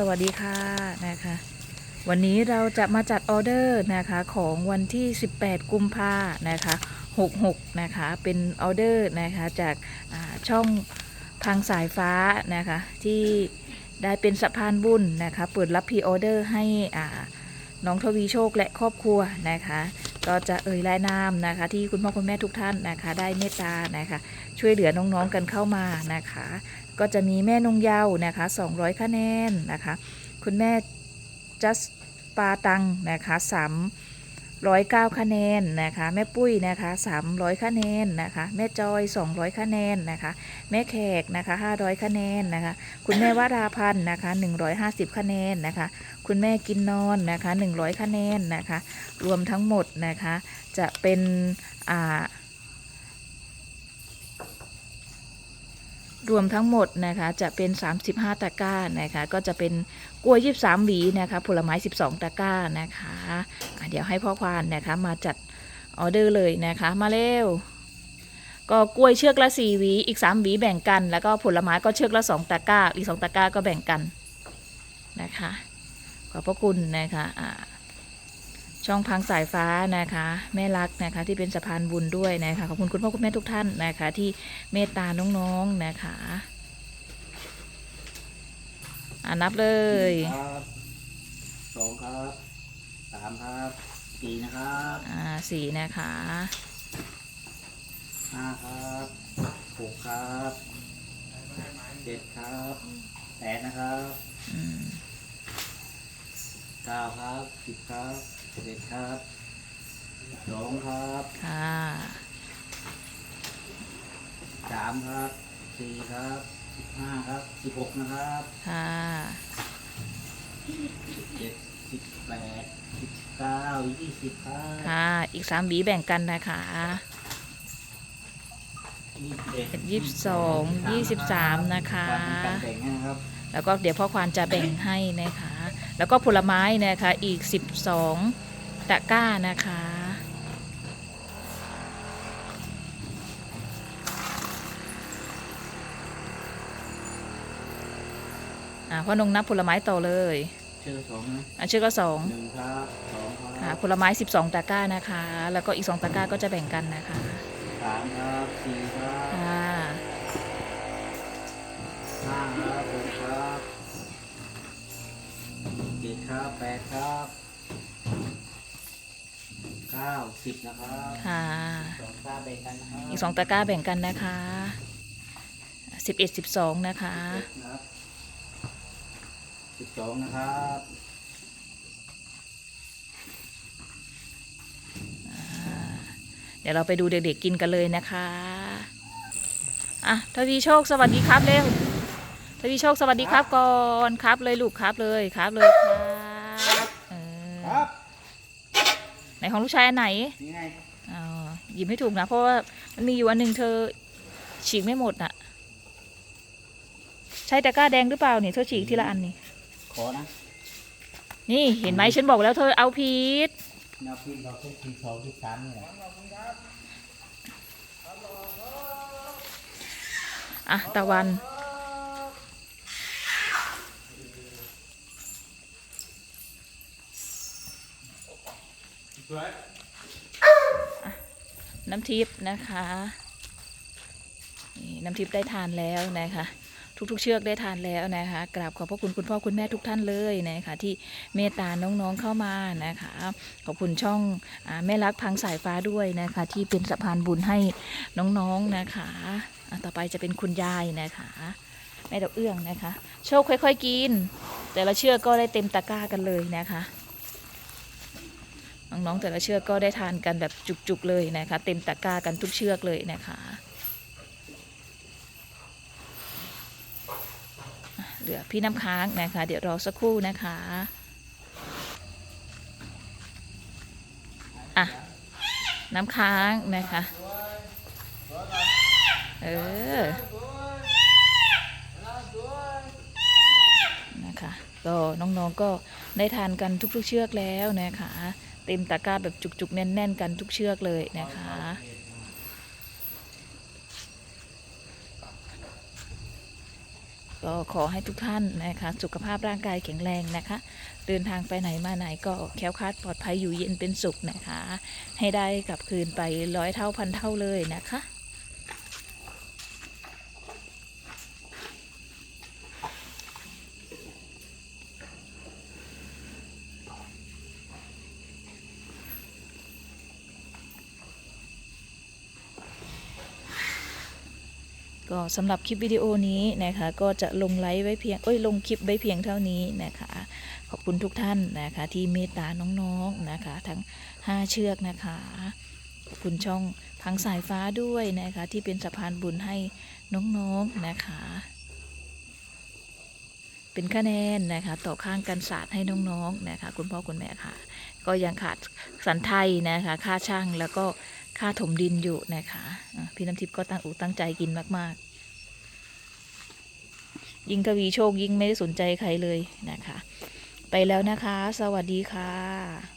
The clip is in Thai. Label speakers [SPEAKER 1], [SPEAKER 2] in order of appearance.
[SPEAKER 1] สวัสดีค่ะนะคะ วันนี้เราจะมาจัดออเดอร์นะคะของวันที่ 18 กุมภานะคะ 66 นะคะเป็นออเดอร์นะคะจากาช่องทางสายฟ้านะคะที่ได้เป็นสะพานบุญนะคะเปิดรับพรีออเดอร์ให้น้องทวีโชคและครอบครัวนะคะ ก็จะเอ่ยรายนามนะคะ ที่คุณพ่อคุณแม่ทุกท่านนะคะ ได้เมตตานะคะ ช่วยเหลือน้องๆกันเข้ามานะคะ ก็จะมีแม่นงเยาว์นะคะ 200 คะแนนนะคะ คุณแม่จัสปาตังนะคะ 309 คะแนนนะคะแม่ปุ้ยนะคะ 300 คะแนนนะคะ แม่จอย 200 คะแนนนะคะ แม่แขกนะคะ 500 คะแนนนะคะ คุณแม่วราพันธ์นะคะ 150 คะแนนนะคะ คุณแม่กินนอนนะคะ 100 คะแนนนะคะ รวมทั้งหมดนะคะจะเป็นอ่า รวมทั้งหมดนะคะจะเป็น 35 ตะกร้านะคะ ก็จะเป็นกล้วย 23 หวีนะคะ ผลไม้ 12 ตะกร้านะคะะเดี๋ยวให้พ่อควานนะคะ มาจัดออเดอร์เลยนะคะ มาเร็ว ก็กล้วยเชือกละ4หวีอีก 3 หวีแบ่งกัน แล้วก็ผลไม้ก็เชือกละ 2 ตะกร้า อีก 2 ตะกร้าก็แบ่งกันนะคะ ขอบพระคุณนะคะ ช่องพังสายฟ้านะคะ แม่รักนะคะ ที่เป็นสะพานบุญด้วยนะคะขอบคุณคุณพ่อคุณแม่ทุกท่านนะคะ ที่เมตตาน้องๆนะคะอ่านับเลย
[SPEAKER 2] ครับสองครับสามครับสี่นะครับ
[SPEAKER 1] อ่าสี่นะคะ
[SPEAKER 2] ห้าครับหกครับเจ็ดครับแปดนะครับ
[SPEAKER 1] อืม
[SPEAKER 2] เก้าครับสิบครับสิบ เอ็ดครับสองครับ
[SPEAKER 1] ค่ะ
[SPEAKER 2] สามครับสี่ครับสิบห้าครับสิบหกนะครับ
[SPEAKER 1] ค่ะ
[SPEAKER 2] สิบเจ็ดสิบแปดสิบเก้ายี่สิบครับ
[SPEAKER 1] ค่ะ อีกสามหวีแบ่งกันนะคะ
[SPEAKER 2] ยี่สิบเอ็ด
[SPEAKER 1] เป็นยี่สิบสองยี่สิบสามนะคะ
[SPEAKER 2] การแบ่งนะครับ
[SPEAKER 1] แล้วก็เดี๋ยวพ่อควานจะแบ่งให้นะคะ แล้วก็ผลไม้นะคะอีก 12 ตะกร้านะคะอ่าพ่อนงนับผลไม้ต่อเลย
[SPEAKER 2] เชื่อสองนะ
[SPEAKER 1] อะชื่อก็สอง
[SPEAKER 2] หนึ่งครับสองครับ
[SPEAKER 1] ค่ะผลไม้ 12 ตะกร้านะคะ แล้วก็อีก 2 ตะกร้าก็จะแบ่งกันนะคะ
[SPEAKER 2] สามครับสี่ค สิบนะครับ
[SPEAKER 1] ค่ะ
[SPEAKER 2] สองตาแบ่งกันนะครับ
[SPEAKER 1] อีก2ตะกร้าแบ่งกันนะคะ11 12นะคะ
[SPEAKER 2] สิบนะครับสิบสองนะครับ
[SPEAKER 1] เดี๋ยวเราไปดูเด็กๆกินกันเลยนะคะอะทวีโชคสวัสดีครับเร็วทวีโชคสวัสดีครับก่อนครับเลยลูกครับเลยครับเลยครับเออ
[SPEAKER 2] ครับ
[SPEAKER 1] ไหนของลูกชายอันไหน
[SPEAKER 2] นี่ไง
[SPEAKER 1] อ๋อหยิบไม่ถูกนะ เพราะว่ามันมีอยู่อันหนึ่งเธอฉีกไม่หมดน่ะ ใช่ตะกร้าแดงหรือเปล่าเนี่ยเธอฉีกทีละอันนี่
[SPEAKER 2] ขอนะ
[SPEAKER 1] นี่เห็นไหมฉันบอกแล้วเธอเอาพีช
[SPEAKER 2] แนวพิมพ์เราต้องพิมพ์สองพิมพ์สามนี่แหละ
[SPEAKER 1] อะตะวัน น้ำทิพย์นะคะนี่น้ำทิพย์ได้ทานแล้วนะคะ ทุกๆ เชือกได้ทานแล้วนะคะกราบขอบพระคุณคุณพ่อคุณแม่ทุกท่านเลยนะคะ ที่เมตตาน้องๆเข้ามานะคะ ขอบคุณช่องอแม่รักพังสายฟ้าด้วยนะคะ ที่เป็นสะพานบุญให้น้องๆนะคะต่อไปจะเป็นคุณยายนะคะแม่ดอกเอื้องนะคะ โชคค่อย ๆ กิน แต่ละเชือกก็ได้เต็มตะกร้ากันเลยนะคะ น้องๆแต่ละเชือกก็ได้ทานกันแบบจุกๆเลยนะคะ เต็มตะกร้ากันทุกเชือกเลยนะคะเหลือพี่น้ำค้างนะคะ เดี๋ยวรอสักครู่นะคะอะน้ำค้างนะคะ เออ นะคะก็น้องๆก็ได้ทานกันทุกๆเชือกแล้วนะคะ เต็มตะกร้าแบบจุกๆ แน่นๆ กันทุกเชือกเลยนะคะ ก็ขอให้ทุกท่านนะคะ สุขภาพร่างกายแข็งแรงนะคะ เดินทางไปไหนมาไหนก็แค้วคลาดปลอดภัยอยู่เย็นเป็นสุขนะคะ ให้ได้กลับคืนไปร้อยเท่าพันเท่าเลยนะคะ ก็สำหรับคลิปวิดีโอนี้นะคะ ก็จะลงไลฟ์ไว้เพียงเอ้ยลงคลิปไว้เพียงเท่านี้นะคะ ขอบคุณทุกท่านนะคะ ที่เมตตาน้องๆนะคะ ทั้ง 5 เชือกนะคะขอบคุณช่องพังสายฟ้าด้วยนะคะ ที่เป็นสะพานบุญให้น้องๆนะคะ เป็นคะแนนนะคะ ต่อข้างกันศาสตร์ให้น้องๆนะคะ คุณพ่อคุณแม่ค่ะ ก็ยังขาดสันไทยนะคะ ค่าช่างแล้วก็ ค่าถมดินอยู่นะคะพี่น้ำทิพย์ก็ตั้งอกตั้งใจกินมาก ๆ ยิ่งทวีโชคยิ่งไม่ได้สนใจใครเลยนะคะ ไปแล้วนะคะ สวัสดีค่ะ